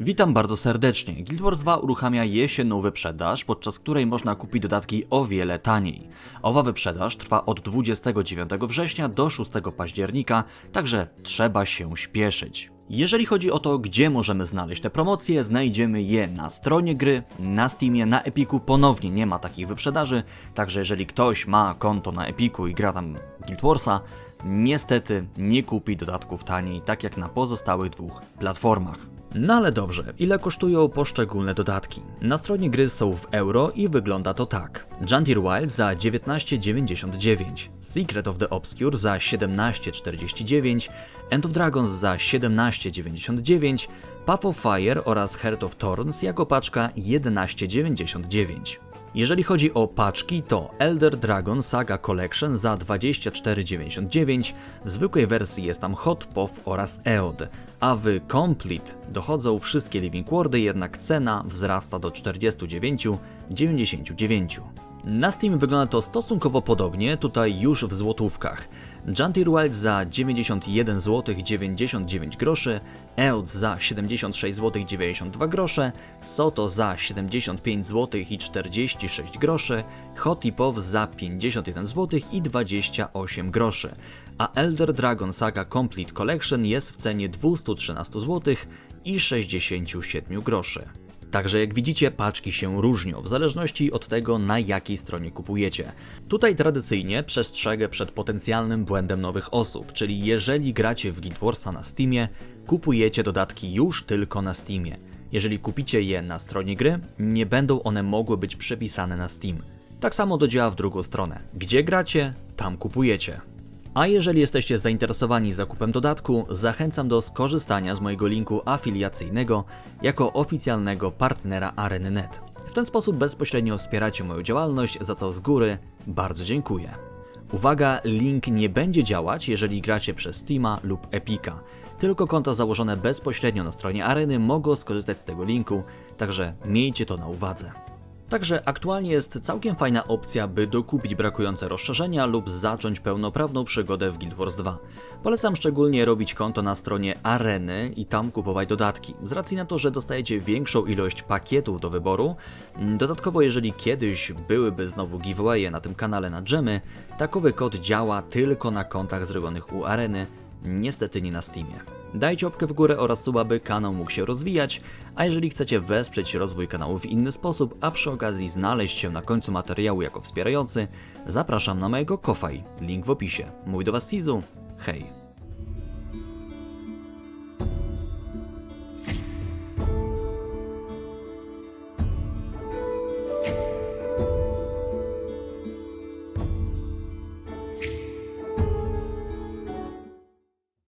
Witam bardzo serdecznie. Guild Wars 2 uruchamia jesienną wyprzedaż, podczas której można kupić dodatki o wiele taniej. Owa wyprzedaż trwa od 29 września do 6 października, także trzeba się śpieszyć. Jeżeli chodzi o to, gdzie możemy znaleźć te promocje, znajdziemy je na stronie gry, na Steamie, na Epiku ponownie nie ma takich wyprzedaży, także jeżeli ktoś ma konto na Epiku i gra tam Guild Warsa, niestety nie kupi dodatków taniej, tak jak na pozostałych dwóch platformach. No ale dobrze, ile kosztują poszczególne dodatki? Na stronie gry są w euro i wygląda to tak. Juntir Wild za 19,99, Secret of the Obscure za 17,49, End of Dragons za 17,99, Path of Fire oraz Heart of Thorns jako paczka 11,99. Jeżeli chodzi o paczki, to Elder Dragon Saga Collection za 24,99, w zwykłej wersji jest tam Hot Puff oraz Eod, a w Complete dochodzą wszystkie Living Wordy, jednak cena wzrasta do 49,99. Na Steam wygląda to stosunkowo podobnie, tutaj już w złotówkach. Juntir Wild za 91 zł 99 groszy, Eod za 76 zł 92 grosze, Soto za 75 zł i 46 groszy, Hot i Pow za 51 zł i 28 groszy, a Elder Dragon Saga Complete Collection jest w cenie 213 zł i 67 groszy. Także jak widzicie, paczki się różnią w zależności od tego, na jakiej stronie kupujecie. Tutaj tradycyjnie przestrzegę przed potencjalnym błędem nowych osób, czyli jeżeli gracie w Guild Warsa na Steamie, kupujecie dodatki już tylko na Steamie. Jeżeli kupicie je na stronie gry, nie będą one mogły być przepisane na Steam. Tak samo to działa w drugą stronę. Gdzie gracie, tam kupujecie. A jeżeli jesteście zainteresowani zakupem dodatku, zachęcam do skorzystania z mojego linku afiliacyjnego jako oficjalnego partnera ArenyNet. W ten sposób bezpośrednio wspieracie moją działalność, za co z góry bardzo dziękuję. Uwaga, link nie będzie działać, jeżeli gracie przez Steama lub Epica. Tylko konta założone bezpośrednio na stronie Areny mogą skorzystać z tego linku, także miejcie to na uwadze. Także aktualnie jest całkiem fajna opcja, by dokupić brakujące rozszerzenia lub zacząć pełnoprawną przygodę w Guild Wars 2. Polecam szczególnie robić konto na stronie Areny i tam kupować dodatki, z racji na to, że dostajecie większą ilość pakietów do wyboru. Dodatkowo, jeżeli kiedyś byłyby znowu giveawaye na tym kanale na dżemy, takowy kod działa tylko na kontach zrobionych u Areny, niestety nie na Steamie. Dajcie łapkę w górę oraz suba, by kanał mógł się rozwijać, a jeżeli chcecie wesprzeć rozwój kanału w inny sposób, a przy okazji znaleźć się na końcu materiału jako wspierający, zapraszam na mojego Ko-Fi, link w opisie. Mój do Was Sizu, hej!